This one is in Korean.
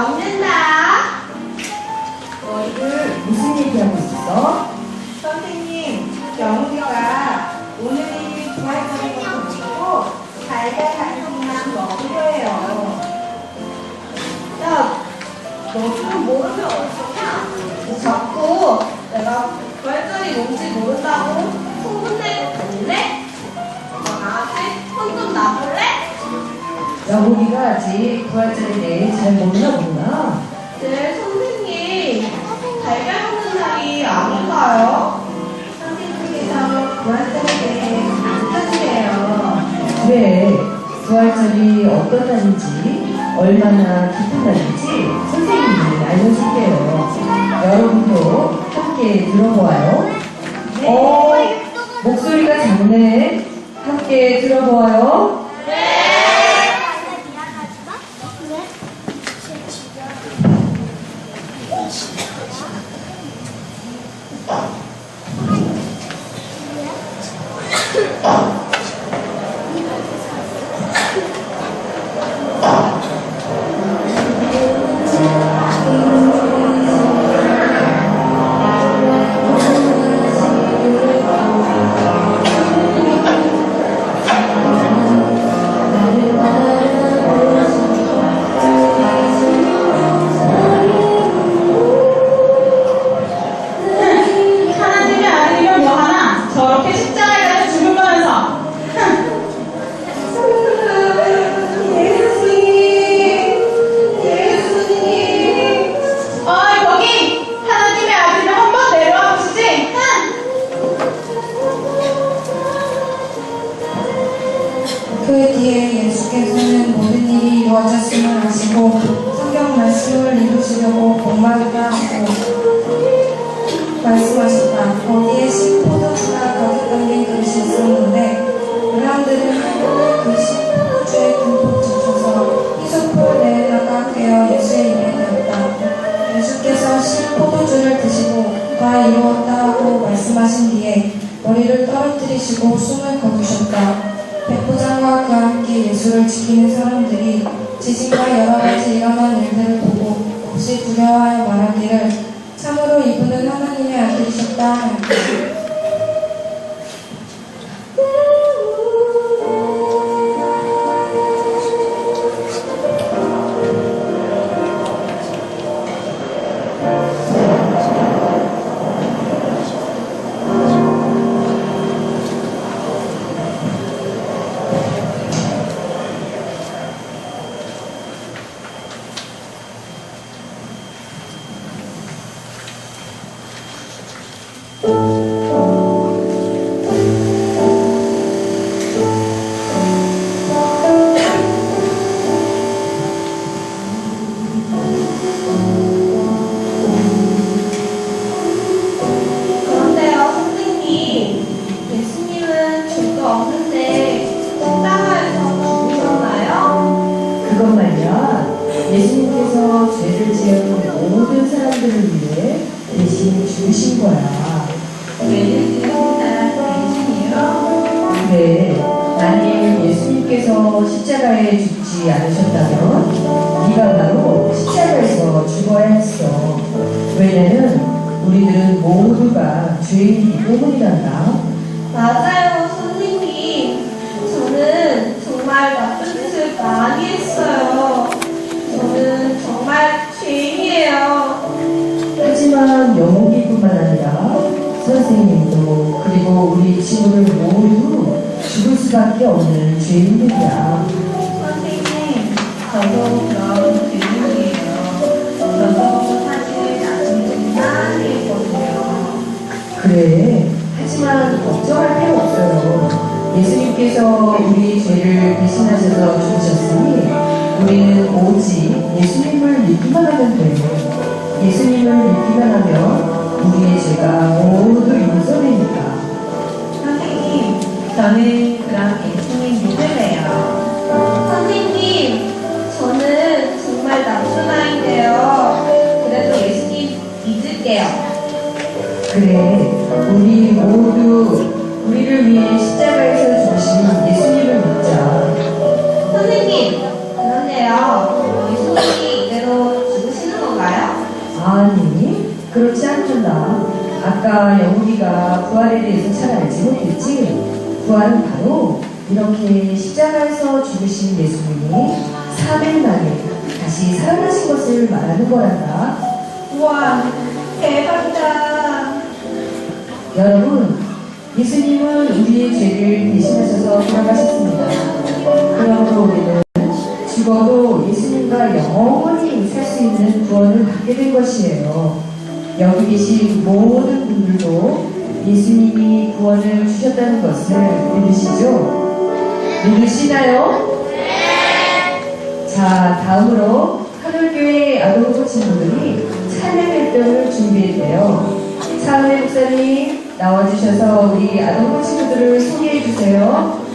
먹는다. 너희들 무슨 얘기하고 있어? 선생님, 영우이가 오늘이 부활하는 것도 먹고 달걀 한 통만 먹으려 해요. 야, 너는 모르면 어떡하 자꾸 내가 별거리 뭔지 모른다고 흥분되고 달래? 나한테 혼돈 나볼래? 영웅이가 아직 부활절에 대해 잘 몰라 부활절이 어떤 날인지, 얼마나 기쁜 날인지 선생님이 알려줄게요. 여러분도 함께 들어보아요. 그 뒤에 예수께서는 모든 일이 이루어졌음을 아시고 성경 말씀을 이루시려고 복마르다 하고 말씀하셨다. 거기에 신포도주가 가득 담긴 그릇이 있었는데 어른들은 그 신포도주에 듬뿍 적셔서 희소풀 내에다가 꿰어 예수의 입에 대었다. 예수께서 신포도주를 드시고 다 이루었다 하고 말씀하신 뒤에 머리를 떨어뜨리시고 숨을 거두셨다. 예수를 지키는 사람들이 지진과 여러 가지 일어난 일들을 보고 혹시 두려워하여 말하기를 참으로 이분은 하나님의 아들이셨다 하였다. 죄를 지은 모든 사람들을 위해 대신 죽으신 거야. 죄를 만일 예수님께서 십자가에 죽지 않으셨다면 네가 바로 십자가에서 죽어야 했어. 왜냐면 우리들은 모두가 죄인이기 때문이란다. 맞아요, 영웅이뿐만 아니라 선생님도 그리고 우리 친구들 모두 죽을 수밖에 없는 죄인들이야. 선생님, 저도 그런 죄인이에요. 저도 사실 나중에 많이 했거든요. 그래. 하지만 걱정할 필요 없어요. 예수님께서 우리 죄를 대신하셔서 죽으셨으니 우리는 오직 예수님을 믿기만 하면 돼. 예수님을 믿기만 하면 우리의 죄가 모두 용서되니까. 선생님, 저는 그럼 예수님 믿을래요. 선생님, 저는 정말 나쁜 아이인데요. 그래도 예수님 믿을게요. 그래, 우리 모두 우리를 위해 십자가에 아까 영국이가 부활에 대해서 잘 알지 못했지? 부활은 바로 이렇게 십자가에서 죽으신 예수님이 3일 만에 다시 살아나신 것을 말하는 거란다. 우와, 대박이다. 여러분, 예수님은 우리의 죄를 대신하셔서 돌아가셨습니다. 그러므로 우리는 죽어도 예수님과 영원히 살 수 있는 구원을 받게 된 것이에요. 여기 계신 모든 분들도 예수님이 구원을 주셨다는 것을 믿으시죠? 믿으시나요? 자, 다음으로 하늘교회 아동부 친구들이 찬양 활동을 준비했대요. 차은혜 목사님 나와주셔서 우리 아동부 친구들을 소개해 주세요.